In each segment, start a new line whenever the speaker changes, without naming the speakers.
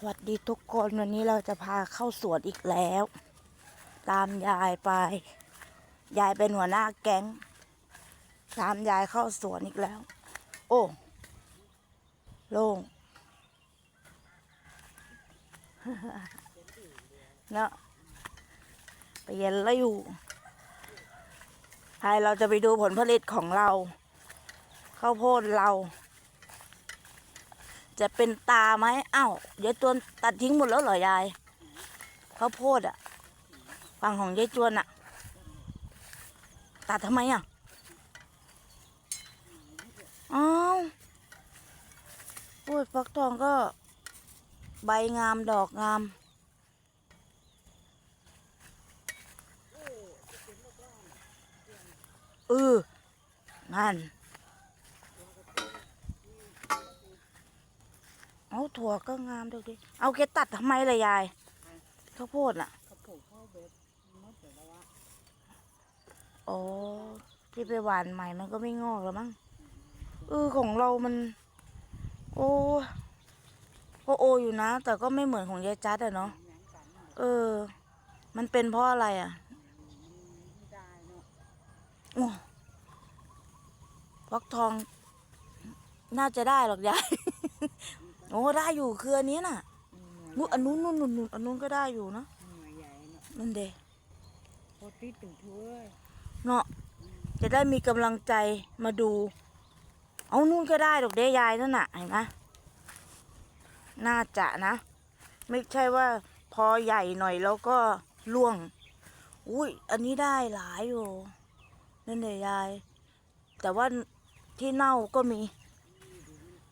สวัสดีทุกคนวันนี้เราจะพาเข้าสวนอีกแล้ว ตามยายไป ยายเป็นหัวหน้าแก๊ง ตามยายเข้าสวนอีกแล้ว โอ้โล่งเนาะไปเย็นแล้วอยู่ใครเราจะไปดูผลผลิตของเรา ข้าวโพดเรา จะเป็นตาไหมอ้าวเดี๋ยวตัวตัดทิ้งหมดแล้วเหรอยายข้าวโพดอะฝั่งของยายจวนอะตัดทำไมอะอ้าวโอ้ยฟักทองก็ ใบงามดอกงามเออนั่น เอาถั่วก็งามดูดิ เอาแกตัดทำไมล่ะยายข้าวโพดน่ะ
เขาปลูกข้าวเบ็ดมดแต่ละวะ
อ๋อที่ไปหวานใหม่มันก็ไม่งอกแล้วมั้งเออของเรามัน โอ้ก็โออยู่นะ แต่ก็ไม่เหมือนของยายจัดอะเนาะ
เหมือนกันน่ะ
เออ มันเป็นเพราะอะไรอะ
ไม่ได้เนาะ
โอ้ฟักทอง น่าจะได้หรอกยายโอ้ได้อยู่คืออันนี้น่ะ
หน่วย
นู้นอันนู้นนู้นนู้นนู้นอันนู้นก็ได้อยู่นะ
หน่วยใหญ่เนาะ
นั่นเด
พอติดถึงถ้วย
เนาะจะได้มีกำลังใจมาดู เอานู่นก็ได้ดอกเด้ยายนั่นน่ะเห็นไหมน่าจะนะ ไม่ใช่ว่าพอใหญ่หน่อยแล้วก็ล่วง อุ้ยอันนี้ได้หลายอยู่นั่นเดยาย แต่ว่าที่เน่าก็มี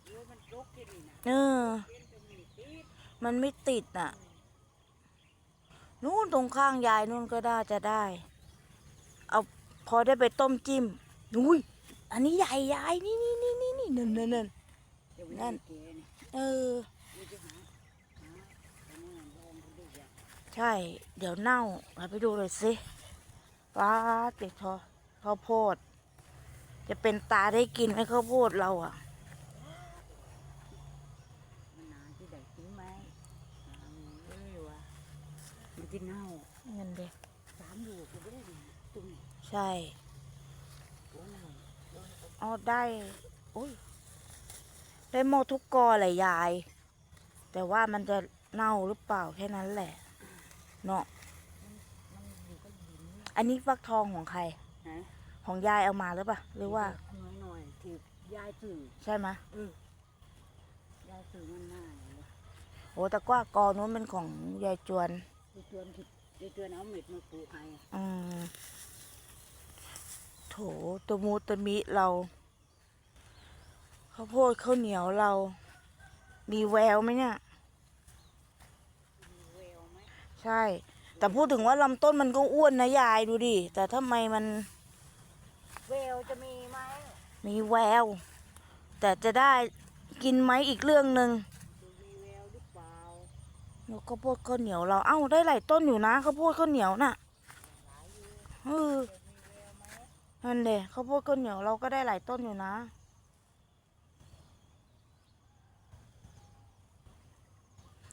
เดี๋ยวมันรกที่นี่นะ
เออ มันไม่ติดน่ะ นู่นตรงข้างยายนู่นก็ได้จะได้ เอาพอได้ไปต้มจิ้มอุ้ย อันนี้ใหญ่ยายนี่นี่นี่นี่นี่นั่นนั่นนั่น
เดี๋ยว
นั่
นเอ
อ ใช่ เดี๋ยวเน่าเราไปดูเลยสิว้าติดทอข้าวโพด จะเป็นตาได้กินไหมข้าวโพดเราอะ
มันนานที่ได้กิ นไหมนานเอ้ยวะมันจะเน่า
เงินเด็ก
สามลูกก็ไม่ได้ดีตรงนี้
ใช่
หัวเน่า
อ๋อได้โอ้ยได้หมดทุกกอเลยยาย แต่ว่ามันจะเน่าหรือเปล่าแค่นั้นแหละเนาะ
มันอยู่ก็ดิน
อันนี้ฟักทองของใคร
ฮะ
ของยายเอามาหรือเปล่าหรือว่า
หน่อยหน่อยๆที่ยายสื่อ
ใช่ไหมย
เออยายสื่อมันง่ายเลย
โอ้แต่กว่ากอนู้นเป็นของยายจวน
ยายเตือนที่ยายเตือนเอาเม็ดมาปลูกให้
อืมโถตัวมูตะมิเราข้าวโพดข้าวเหนียวเรา มีแววไหมเนี่ย
มีแววไหม
ใช่ แต่พูดถึงว่าลำต้นมันก็อ้วนนะยายดูดิ แต่ทำไมมัน
แววจะมีไหม
มีแวว แต่จะได้กินไหมอีกเรื่องหนึ่ง
จะมีแววหรือเปล่า
แล้วข้าวโพดข้าวเหนียวเราเอ้าได้หลายต้นอยู่นะข้าวโพดข้าวเหนียวน่ะเออ
จะมีแววไหม
นั่นเด็ข้าวโพดข้าวเหนียวเราก็ได้หลายต้นอยู่นะ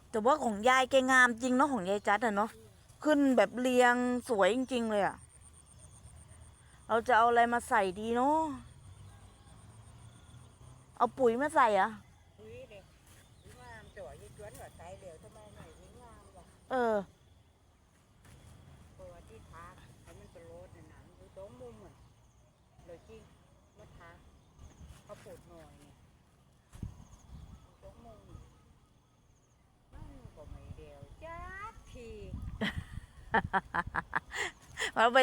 แต่ว่าของยายแกงามจริงเนาะของยายจัดอะเนาะขึ้นแบบเรียงสวยจริง ๆ เลยอะเราจะเอาอะไรมาใส่ดีเนาะเอาปุ๋ยมาใส่อะ
เออพราะว่าที่ทาให้มันเป็นรดน่ะหนังอยู่ตรงมุมเหมือนเลยจริงมาทาเขาปวดหน่อยเนี่ยอยู่ตรงมุมนั่นก็ไม่เดียวจักที
มันไป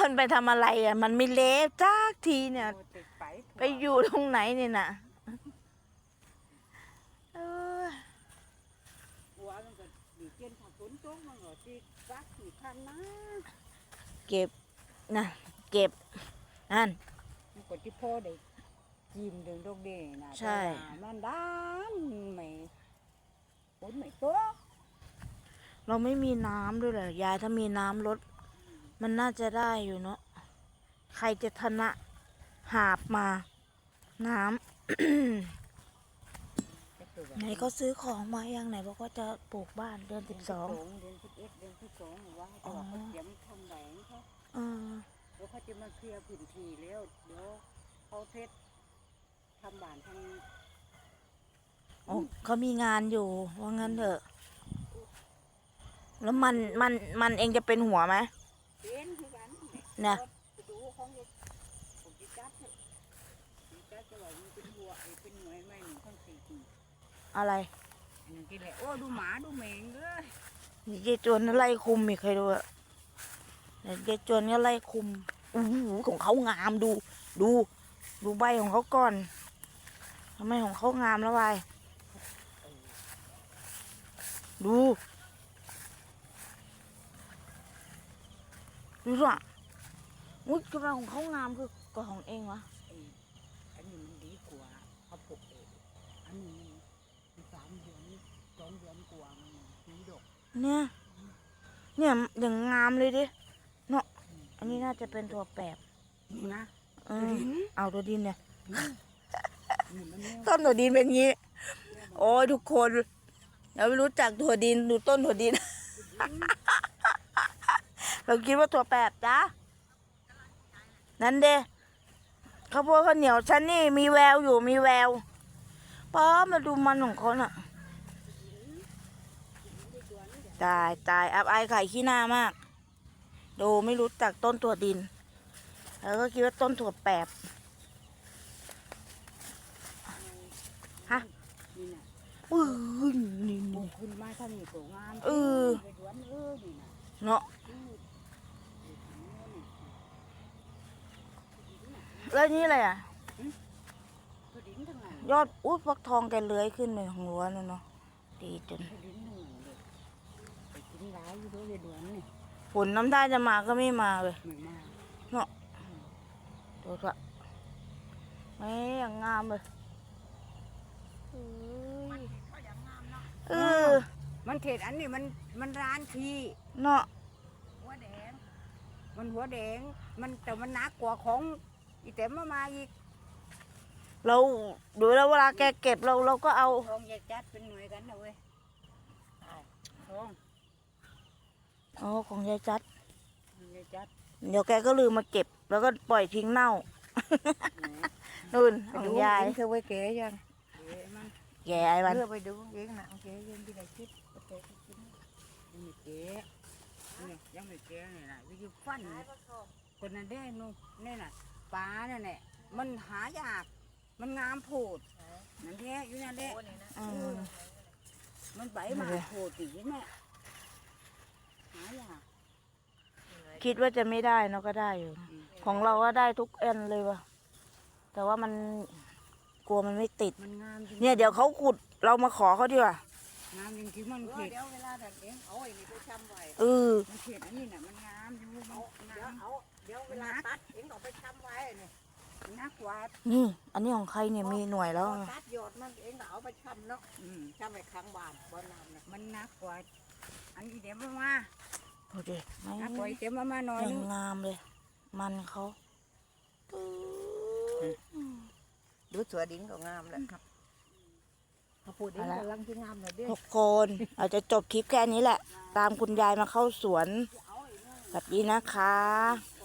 มันไปทำอะไรอะมันไม่เละจักทีเนี่ย
โอ้ติดไปทั่ว
ไปอยู่ตรงไหนเนี่ยน่ะเออ
หัวมันก็ดีเจนถ้าฝนตกมันก็ติดซักขีดทันนะ
เก็บนะเก็บนั่น
มันก็ที่พ่อได้ยิ้มดึงดอกเดนะ
ใช่
แต่ว่ามันด้านไม่ฝนไม่ตก
เราไม่มีน้ำด้วยเหรอยายถ้ามีน้ำลดมันน่าจะได้อยู่เนาะใครจะทนะหาบมา น้ำ
จะเกิ ตัวแบบ
ไหนก็ซื้อของมายังไหนบอกว่าจะปลูกบ้านเดือนสิบสอง
เดือนสิบเอ็ดเดือนสิบสองว่าให้เขาบอกเขาเตรียมทำแหวนเขา
เออ
เดี๋ยวเขาจะมาเคลียร์พื้นที่แล้วเดี๋ยวเขาเทศทำบ้านทำ
โอ้เขามีงานอยู่ว่างั้นเถอะ แล้วมันมันมันเองจะเป็นหัวไหม
เป็นคือกัน
เนี่ย
จะ อะไรอันนั้นกินเลยโอ้ดูหมาดูแมงเลย
นี่เจจวนไล่คุมอีกใครดูอะเดี๋ยวเจจวนก็ไล่คุมอู้หูของเขางามดู ดู ดูใบของเขาก่อนทำไมของเขางามแล้ววายดู ดูสิอุ้ยกำลังของเขางามคือก็ของเองวะ
ไอ้อันนี้มันดีกว่าเขาปลูกเองอันนี้มันสามเดือนสองเดือนกว่ามันสีดก
เนี่ย เนี่ยอย่างงามเลยดิเนาะอันนี้น่าจะเป็นตัวแปบ
นี่นะ
เออเอาตัวดินเนี่ย
นี่มันเนี่ย
ต้นถั่วดินเป็นงี้ โอ้ยทุกคนเราไม่รู้จักถั่วดินดูต้นถั่วดิน เราคิดว่าถั่วแปบจ้านั่นเด้ข้าวโพดข้าวเหนียวฉันนี่มีแววอยู่มีแววป้ามาดูมันของเขาน่ะ ตายตายอับอายไข่ขี้หน้ามาก ดูไม่รู้จักต้นถั่วดิน แล้วก็คิดว่าต้นถั่วแปบฮะ
นี่นะ
อื้อนี่
ปลู
นี่
กขึ้นมาถ้ามีตัวงาม
เออ
ไปดวนเออนี่นะ
เนาะ
อืม
แล้วนี่อะไรอะ
ตัวดินทั้งนั้น
ยอดอุ้ยฟักทองแกเลื้อยขึ้นไปของรั้วนั่นเนาะดีจนา
ยอยู่ด้วยไปดวนนี่
ฝนน้ำได้จะมาก็ไม่มาเลย
เหมือนมา
ดูเถอะไม่อย่างงามเลยเอ้ยเออ
มันเทศอันนี้มันมันร้านที
เนาะ
หัวแดง มันหัวแดง มันแต่มันหนักกว่าของอีเต็มมามาอีก
เราดูแล้วเวลาแกเก็บเราเราก็เอา
ทองใหญ่จัดเป็นหน่วยกันนะเว้ยอ้าวทอง
อ๋อของยายจัด
ใหญ่จัด
เดี๋ยวแกก็ลืมมาเก็บ แล้วก็ปล่อยทิ้งเน่า
ไหน
นู่น
ไป
ของ
ดู
ยาย
เธอไว้เก๋ยังเก๋มัน
แกไอ้มัน
เลือกไปดูเก๋นะเก๋ยังที่ไหนคิดโอเคคิดยังไม่เก๋นี่ยังไม่เก๋นี่นะวิธีฟันคนนั้นได้นู่นนี่น่ะปลาเนี่ยแหละมันหายาก มันงามโพดนั่นแท้อยู่นั่นแหละ
อืม
มันใบหมาโพดตีแม่หายาก
คิดว่าจะไม่ได้เนาะก็ได้อยู่
อืม
ของเราก็ได้ทุกเอ็นเลยว่ะ แต่ว่ามันกลัวมันไม่ติด
มันงามจริง
เนี่ยเดี๋ยวเขาขุดเรามาขอเขาดีกว่า
งามจริงๆมันเข็ดเดี๋ยวเวลาดัดเองเอาไอ้นี่ไปชำไว้
เออ
มันเข็ดอันนี้น่ะมันงามอยู่มันงามเอาเดี๋ยวเวลาตัดเองเอาไปชำไว้เนี่ยมันนักกว่า
นี่ อันนี้ของใครเนี่ยมีหน่วยแล้ว
พอ
อะ
ตัดยอดมันเองเอาไปชำเนาะชำไว้ข้างบ้านบ้านน้ำน่ะมันนักกว่าอันนี้เดี๋ยวมามา
ดูดิไม่
นักกว่าอีเดี๋ยวมามาหน่อย
ยั
นึ
ง
ง
งามเลย มันเขา
ดูสวยดิ้งก็งามแหละครับเขาพูดดิ้งกำลังที่งามเลยเด้
ทุกคนอาจจะจบคลิปแค่นี้แหละ ตามคุณยายมาเข้าสวน
เอาไอ้นั่น
สวัสดีนะคะ